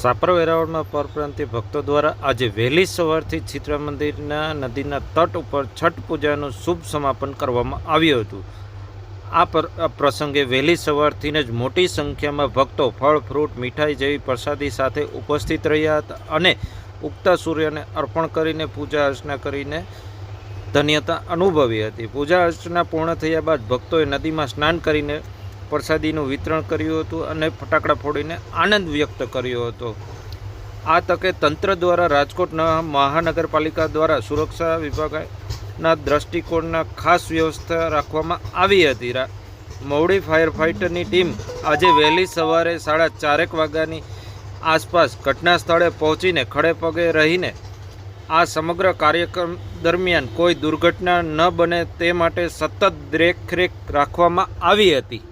સાપર વેરાવળમાં પરપ્રાંતિ ભક્તો દ્વારા આજે વહેલી સવારથી ચિત્રા મંદિરના નદીના તટ ઉપર છઠ પૂજાનું શુભ સમાપન કરવામાં આવ્યું હતું. આ પર, આ પ્રસંગે વહેલી સવારથી જ મોટી સંખ્યામાં ભક્તો ફળ, ફ્રૂટ, મીઠાઈ જેવી પ્રસાદી સાથે ઉપસ્થિત રહ્યા હતા અને ઉગતા સૂર્યને અર્પણ કરીને પૂજા અર્ચના કરીને ધન્યતા અનુભવી હતી. પૂજા અર્ચના પૂર્ણ થયા બાદ ભક્તોએ નદીમાં સ્નાન કરીને પ્રસાદીનું વિતરણ કર્યું હતું અને ફટાકડા ફોડીને આનંદ વ્યક્ત કર્યો હતો. આ તકે તંત્ર દ્વારા રાજકોટના મહાનગરપાલિકા દ્વારા સુરક્ષા વિભાગના દ્રષ્ટિકોણના ખાસ વ્યવસ્થા રાખવામાં આવી હતી. મવડી ફાયર ફાઇટરની ટીમ આજે વહેલી સવારે સાડા ચારેક વાગ્યાની આસપાસ ઘટના સ્થળે પહોંચીને ખડે પગે રહીને આ સમગ્ર કાર્યક્રમ દરમિયાન કોઈ દુર્ઘટના ન બને તે માટે સતત દેખરેખ રાખવામાં આવી હતી.